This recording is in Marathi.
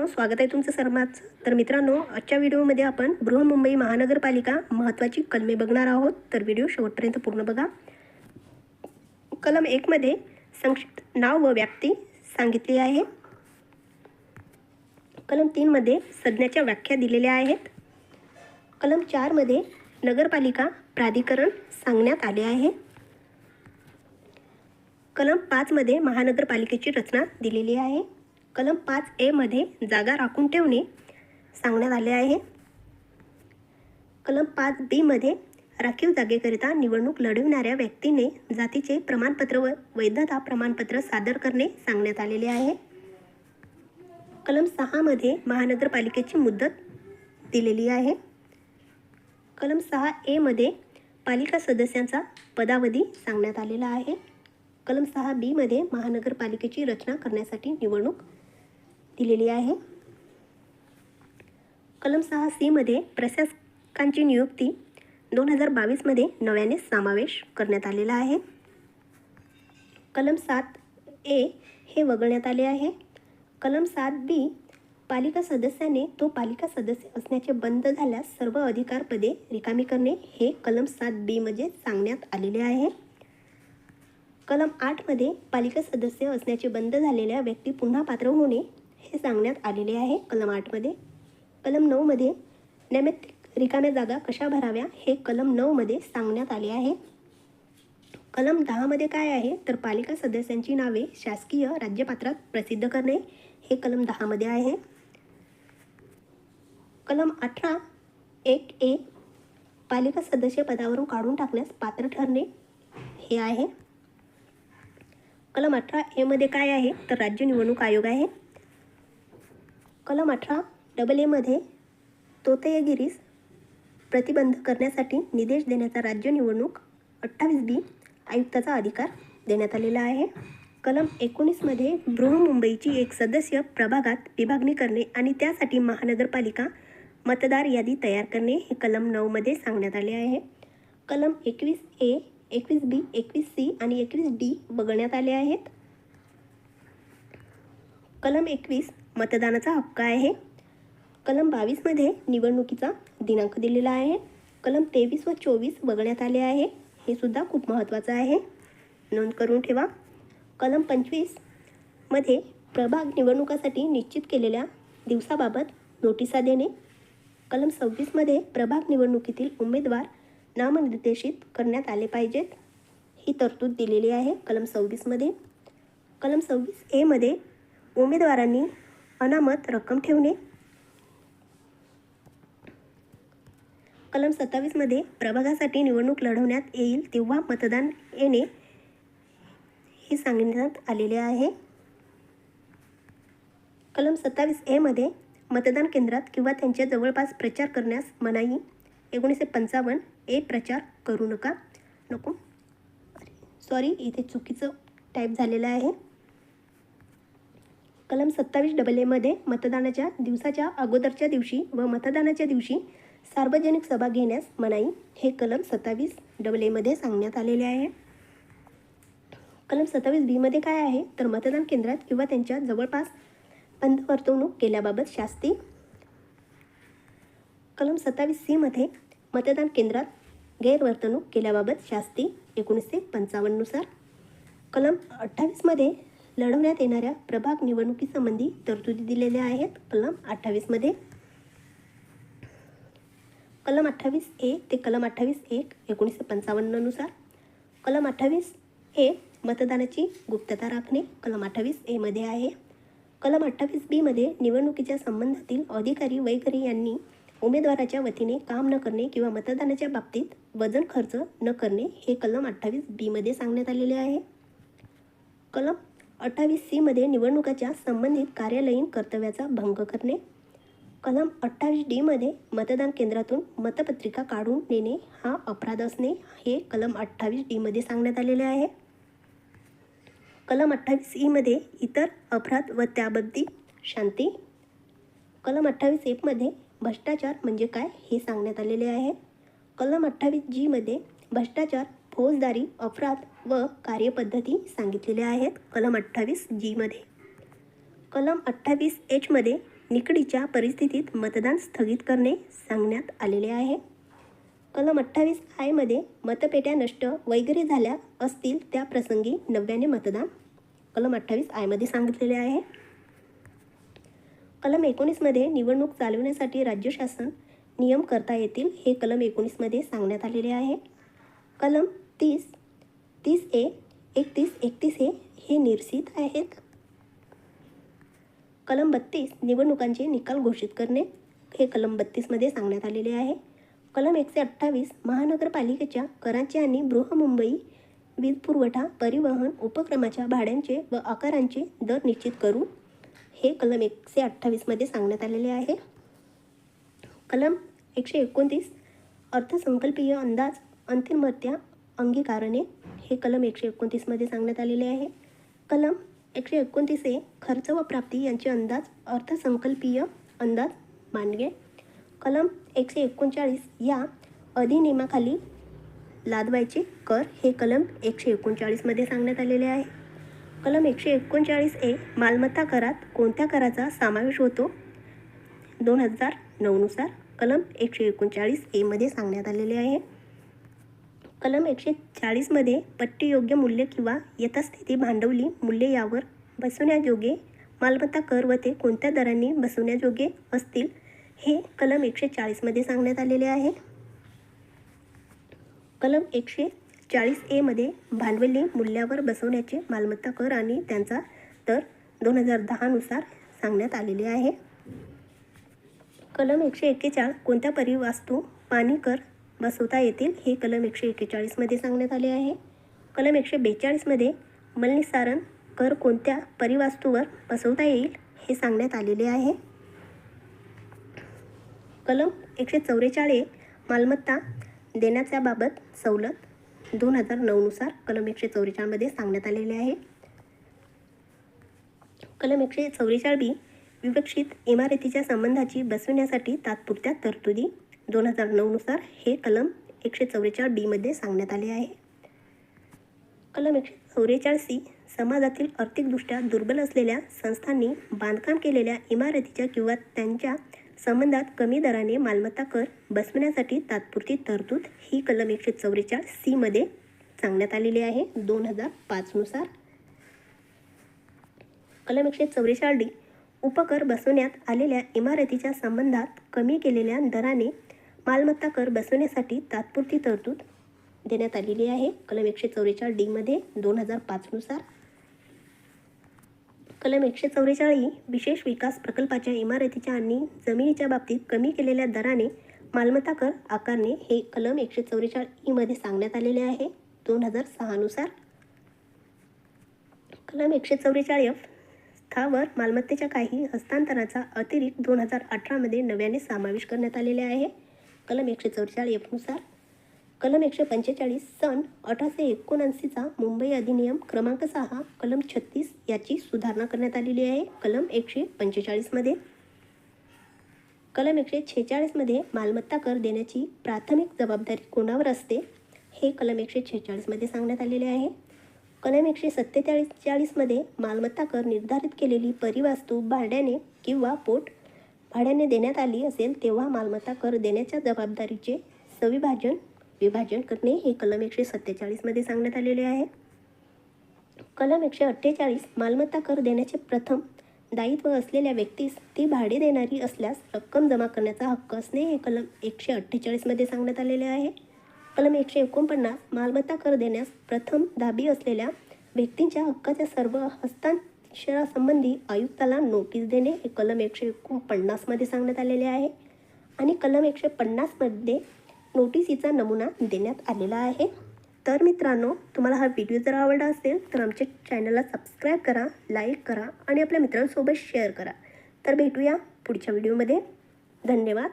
मित्रांनो स्वागत आहे तुमचं सर्वांचं. तर मित्रांनो आजच्या व्हिडिओमध्ये आपण बृहमुंबई महानगरपालिका महत्त्वाची कलमे बघणार आहोत. तर व्हिडिओ शेवटपर्यंत पूर्ण बघा. कलम एकमध्ये संक्षिप्त नाव व व्याप्ती सांगितली आहे. कलम तीनमध्ये संज्ञाच्या व्याख्या दिलेल्या आहेत. कलम चारमध्ये नगरपालिका प्राधिकरण सांगण्यात आले आहे. कलम पाचमध्ये महानगरपालिकेची रचना दिलेली आहे. कलम पाच एमध्ये जागा राखून ठेवणे सांगण्यात आले आहे. कलम पाच बीमध्ये राखीव जागेकरिता निवडणूक लढविणाऱ्या व्यक्तीने जातीचे प्रमाणपत्र व वैधता प्रमाणपत्र सादर करणे सांगण्यात आलेले आहे. कलम सहामध्ये महानगरपालिकेची मुदत दिलेली आहे. कलम सहा एमध्ये पालिका सदस्यांचा पदावधी सांगण्यात आलेला आहे. कलम सहा बीमध्ये महानगरपालिकेची रचना करण्यासाठी निवडणूक दिलेली आहे. कलम सहा सीमध्ये प्रशासकांची नियुक्ती दोन हजार बावीसमध्ये नव्याने समावेश करण्यात आलेला आहे. कलम सात ए हे वगळण्यात आले आहे. कलम सात बी पालिका सदस्याने तो पालिका सदस्य असण्याचे बंद झाल्यास सर्व अधिकारपदे रिकामी करणे हे कलम सात बीमध्ये सांगण्यात आलेले आहे. कलम आठमध्ये पालिका सदस्य असण्याचे बंद झालेल्या व्यक्ती पुन्हा पात्र होणे हे सांगण्यात आलेले आहे कलम आठमध्ये कलम नऊमध्ये नैमित्तिक रिकाम्या जागा कशा भराव्या हे कलम नऊमध्ये सांगण्यात आले आहे. कलम दहामध्ये काय आहे? तर पालिका सदस्यांची नावे शासकीय राज्यपात्रात प्रसिद्ध करणे हे कलम दहामध्ये आहे. कलम अठरा एक ए पालिका सदस्य पदावरून काढून टाकण्यास पात्र ठरणे हे आहे. कलम अठरा एमध्ये काय आहे? तर राज्य निवडणूक आयोग आहे. कलम अठरा डबल एमध्ये तोतयगिरीस प्रतिबंध करण्यासाठी निर्देश देण्याचा राज्य निवडणूक अठ्ठावीस बी आयुक्ताचा अधिकार देण्यात आलेला आहे. कलम एकोणीसमध्ये बृहमुंबईची एक सदस्य प्रभागात विभागणी करणे आणि त्यासाठी महानगरपालिका मतदार यादी तयार करणे हे कलम नऊमध्ये सांगण्यात आले आहे. कलम एकवीस ए एकवीस बी एकवीस सी आणि एकवीस डी वगळण्यात आले आहेत. कलम एकवीस मतदानाचा हक्क आहे. कलम बावीसमध्ये निवडणुकीचा दिनांक दिलेला आहे. कलम तेवीस व चोवीस वगळण्यात आले आहे. हे सुद्धा खूप महत्त्वाचं आहे. नोंद करून ठेवा. कलम पंचवीसमध्ये प्रभाग निवडणुकासाठी निश्चित केलेल्या दिवसाबाबत नोटिसा देणे. कलम सव्वीसमध्ये प्रभाग निवडणुकीतील उमेदवार नामनिर्देशित करण्यात आले पाहिजेत. ही तरतूद दिलेली आहे कलम सव्वीसमध्ये कलम सव्वीस एमध्ये उमेदवारांनी अनामत रक्कम ठेवणे. कलम सत्तावीसमध्ये प्रभागासाठी निवडणूक लढवण्यात येईल तेव्हा मतदान येणे हे सांगण्यात आलेले आहे. कलम सत्तावीस एमध्ये मतदान केंद्रात किंवा त्यांच्या जवळपास प्रचार करण्यास मनाई एकोणीसशे पंचावन्न ए प्रचार करू नका. नको. सॉरी इथे चुकीचं टाईप झालेलं आहे. कलम सत्तावीस डबल एमध्ये मतदानाच्या दिवसाच्या अगोदरच्या दिवशी व मतदानाच्या दिवशी सार्वजनिक सभा घेण्यास मनाई हे कलम सत्तावीस डबल एमध्ये सांगण्यात आलेले आहे. कलम सत्तावीस बीमध्ये काय आहे? तर मतदान केंद्रात किंवा त्यांच्या जवळपास बंद वर्तवणूक केल्याबाबत शास्ती. कलम सत्तावीस सीमध्ये मतदान केंद्रात गैरवर्तणूक केल्याबाबत शास्ती एकोणीसशे पंचावन्ननुसार. कलम अठ्ठावीसमध्ये लढवण्यात येणाऱ्या प्रभाग निवडणुकीसंबंधी तरतुदी दिलेल्या आहेत. कलम अठ्ठावीसमध्ये कलम अठ्ठावीस ए ते कलम अठ्ठावीस एक एकोणीसशे पंचावन्ननुसार कलम अठ्ठावीस ए मतदानाची गुप्तता राखणे कलम अठ्ठावीस एमध्ये आहे. कलम अठ्ठावीस बीमध्ये निवडणुकीच्या संबंधातील अधिकारी वैखरी यांनी उमेदवाराच्या वतीने काम न करणे किंवा मतदानाच्या बाबतीत वजन खर्च न करणे हे कलम अठ्ठावीस बीमध्ये सांगण्यात आलेले आहे. कलम अठ्ठावीस सीमध्ये निवडणुकाच्या संबंधित कार्यालयीन कर्तव्याचा भंग करणे. कलम अठ्ठावीस डीमध्ये मतदान केंद्रातून मतपत्रिका काढून नेणे हा अपराध असणे हे कलम अठ्ठावीस डीमध्ये सांगण्यात आलेले आहे. कलम अठ्ठावीस ईमध्ये इतर अपराध व त्याबद्दल शांती. कलम अठ्ठावीस एफमध्ये भ्रष्टाचार म्हणजे काय हे सांगण्यात आलेले आहे. कलम अठ्ठावीस जीमध्ये भ्रष्टाचार फौजदारी अपराध व कार्यपद्धती सांगितलेल्या आहेत कलम अठ्ठावीस जीमध्ये कलम अठ्ठावीस एचमध्ये निकडीच्या परिस्थितीत मतदान स्थगित करणे सांगण्यात आलेले आहे. कलम अठ्ठावीस आयमध्ये मतपेट्या नष्ट वगैरे झाल्या असतील त्या प्रसंगी नव्याने मतदान कलम अठ्ठावीस आयमध्ये सांगितलेले आहे. कलम एकोणीसमध्ये निवडणूक चालवण्यासाठी राज्य शासन नियम करता येतील हे कलम एकोणीसमध्ये सांगण्यात आलेले आहे. कलम तीस तीस ए एकतीस एकतीस ए हे निरसित आहेत. कलम बत्तीस निवडणुकांचे निकाल घोषित करणे हे कलम बत्तीसमध्ये सांगण्यात आलेले आहे. कलम एकशे अठ्ठावीस महानगरपालिकेच्या करांचे आणि बृहमुंबई वीज पुरवठा परिवहन उपक्रमाच्या भाड्यांचे व आकारांचे दर निश्चित करू हे कलम एकशे अठ्ठावीसमध्ये सांगण्यात आलेले आहे. कलम एकशे एकोणतीस अर्थसंकल्पीय अंदाज अंतिमत्या अंगीकारणे हे कलम एकशे एकोणतीसमध्ये सांगण्यात आलेले आहे. कलम एकशे एकोणतीस ए खर्च व प्राप्ती यांचे अंदाज अर्थसंकल्पीय अंदाज मांडणे कलम एकशे एकोणचाळीस या अधिनियमाखाली लादवायचे कर हे कलम एकशे एकोणचाळीसमध्ये सांगण्यात आलेले आहे. कलम एकशे एकोणचाळीस ए मालमत्ता करात कोणत्या कराचा समावेश होतो? दोन हजार नऊनुसार कलम एकशे एकोणचाळीस एमध्ये सांगण्यात आलेले आहे. कलम एकशे चाळीसमध्ये पट्टीयोग्य मूल्य किंवा यथास्थिती भांडवली मूल्य यावर बसवण्याजोगे मालमत्ता कर व ते कोणत्या दरांनी बसवण्याजोगे असतील हे कलम एकशे चाळीसमध्ये सांगण्यात आलेले आहे. कलम एकशे चाळीस एमध्ये भांडवली मूल्यावर बसवण्याचे मालमत्ता कर आणि त्यांचा दर दोन हजार दहानुसार सांगण्यात आलेले आहे. कलम एकशे एक्केचाळीस कोणत्या परिवास्तू पाणी कर बसवता येतील हे कलम एकशे एक्केचाळीसमध्ये सांगण्यात आले आहे. कलम एकशे बेचाळीसमध्ये मलनिसारण कर कोणत्या परिवास्तूवर बसवता येईल हे सांगण्यात आलेले आहे. कलम एकशे चौवेचाळीस मालमत्ता देण्याच्याबाबत सवलत दोन हजार नऊनुसार कलम एकशे चौवेचाळमध्ये सांगण्यात आलेले आहे. कलम एकशे चौवेचाळीस बी विवक्षित इमारतीच्या संबंधाची बसविण्यासाठी तात्पुरत्या तरतुदी दोन हजार नऊनुसार हे कलम एकशे चौवेचाळीस डीमध्ये सांगण्यात आले आहे. कलम एकशे चौवेचाळीस सी समाजातील आर्थिकदृष्ट्या दुर्बल असलेल्या संस्थांनी बांधकाम केलेल्या इमारतीच्या किंवा त्यांच्या संबंधात कमी दराने मालमत्ता कर बसवण्यासाठी तात्पुरती तरतूद ही कलम एकशे चौवेचाळीस सीमध्ये सांगण्यात आलेली आहे. दोन हजार पाचनुसार कलम एकशे चौवेचाळीस डी उपकर बसवण्यात आलेल्या इमारतीच्या संबंधात कमी केलेल्या दराने मालमत्ता कर बसवण्यासाठी तात्पुरती तरतूद देण्यात आलेली आहे. कलम एकशे चौवेचाळीस डीमध्ये दोन हजार पाचनुसार कलम एकशे चौवेचाळीस विशेष विकास प्रकल्पाच्या इमारतीच्या आणि जमिनीच्या बाबतीत कमी केलेल्या दराने मालमत्ता कर आकारणे हे कलम एकशे चौवेचाळीस ईमध्ये सांगण्यात आलेले आहे. दोन हजार सहानुसार कलम एकशे चौवेचाळीस स्थावर मालमत्तेच्या काही हस्तांतरणाचा अतिरिक्त दोन हजार अठरामध्ये नव्याने समावेश करण्यात आलेला आहे. कलम एकशे चौवेचाळीस एफनुसार कलम एकशे पंचेचाळीस सन अठराशे एकोणऐंशीचा मुंबई अधिनियम क्रमांक सहा कलम छत्तीस याची सुधारणा करण्यात आलेली आहे. कलम एकशे पंचेचाळीसमध्ये कलम एकशे छेचाळीसमध्ये मालमत्ता कर देण्याची प्राथमिक जबाबदारी कोणावर असते? हे कलम एकशे छेचाळीसमध्ये सांगण्यात आलेले आहे. कलम एकशे सत्तेचाळीस चाळीसमध्ये मालमत्ता कर निर्धारित केलेली परिवास्तू भाड्याने किंवा पोट भाड्याने देण्यात आली असेल तेव्हा मालमत्ता कर देण्याच्या जबाबदारीचे सविभाजन विभाजन करणे हे कलम एकशे सत्तेचाळीसमध्ये सांगण्यात आलेले आहे. कलम एकशे अठ्ठेचाळीस मालमत्ता कर देण्याचे प्रथम दायित्व असलेल्या व्यक्तीस ती भाडे देणारी असल्यास रक्कम जमा करण्याचा हक्क असणे हे कलम एकशे अठ्ठेचाळीसमध्ये सांगण्यात आलेले आहे. कलम एकशे एकोणपन्नास मालमत्ता कर देण्यास प्रथम दाबी असलेल्या व्यक्तींच्या हक्काच्या सर्व शहरासंबंधी आयुक्ताला नोटीस देणे हे कलम एकशे एकोणपन्नासमध्ये सांगण्यात आलेले आहे. आणि कलम एकशे पन्नासमध्ये नोटीसीचा नमुना देण्यात आलेला आहे. तर मित्रांनो तुम्हाला हा व्हिडिओ जर आवडला असेल तर आमच्या चॅनलला सबस्क्राईब करा लाईक करा आणि आपल्या मित्रांसोबत शेअर करा. तर भेटूया पुढच्या व्हिडिओमध्ये. धन्यवाद.